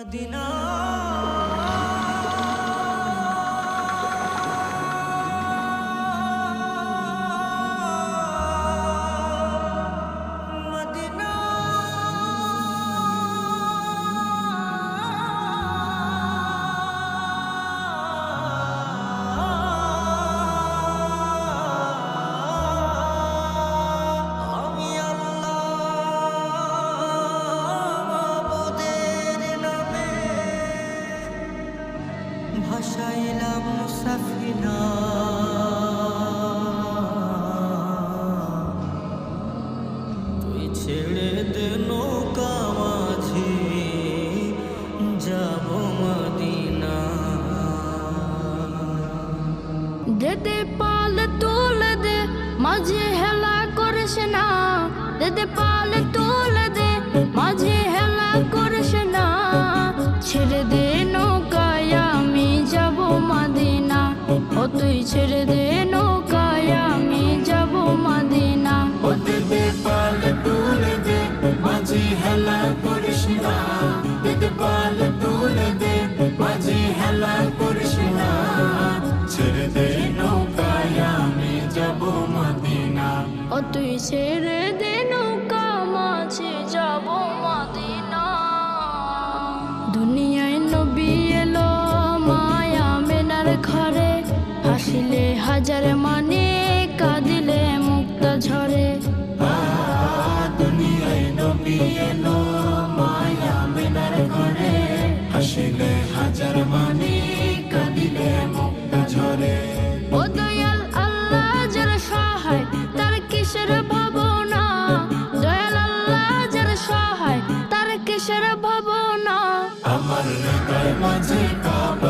Medina. ভাসাইলাম Safina তুই ছেড়ে দে নৌকা মাঝি, যাব মদিনা। দে দে পাল, তুলে দে, মাঝে হেলা করিস না। দে পাল ও ছেড়ে দে নৌকায় আমি যাব মাদিনা। ওতে দে পাল তুলে দে মাঝি হেলা করিস না। দে পাল তুলে দে মাঝি হেলা করিস না। ছেড়ে দে নৌকায় আমি যাব মদিনা। ও তুই ছেড়ে দে নৌকা মাঝে যাব মাদিনা। দুনিয়ায় নবী এলো মায়া মেনার ঘরে। হাসিলে হাজার মানে কাঁদিলে মুক্ত ঝরে। দুনিয়ায় নবী এলো মায়া মেনার ঘরে। হাসিলে হাজার মানি কাঁদিলে মুক্ত ঝরে। ও দয়াল আল্লাহ যার সহায় তার কিসের ভাবনা? দয়াল আল্লাহ যার সহায় তার কিসের ভাবনা? আমার হৃদয় মাঝে কাবা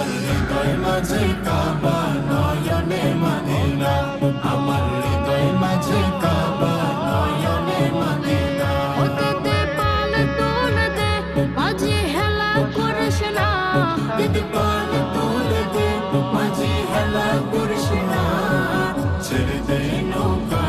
আমার হৃদয় মাঝে কাবা নয়নে মদিনা আমার হৃদয় মাঝে কাবা নয়নে মদিনা ওতে পাল তুলে দে মাঝে হেলা করিস না দিদি পাল তুলে দে মাঝি হেলা করিস না ছেড়ে দে নৌকায়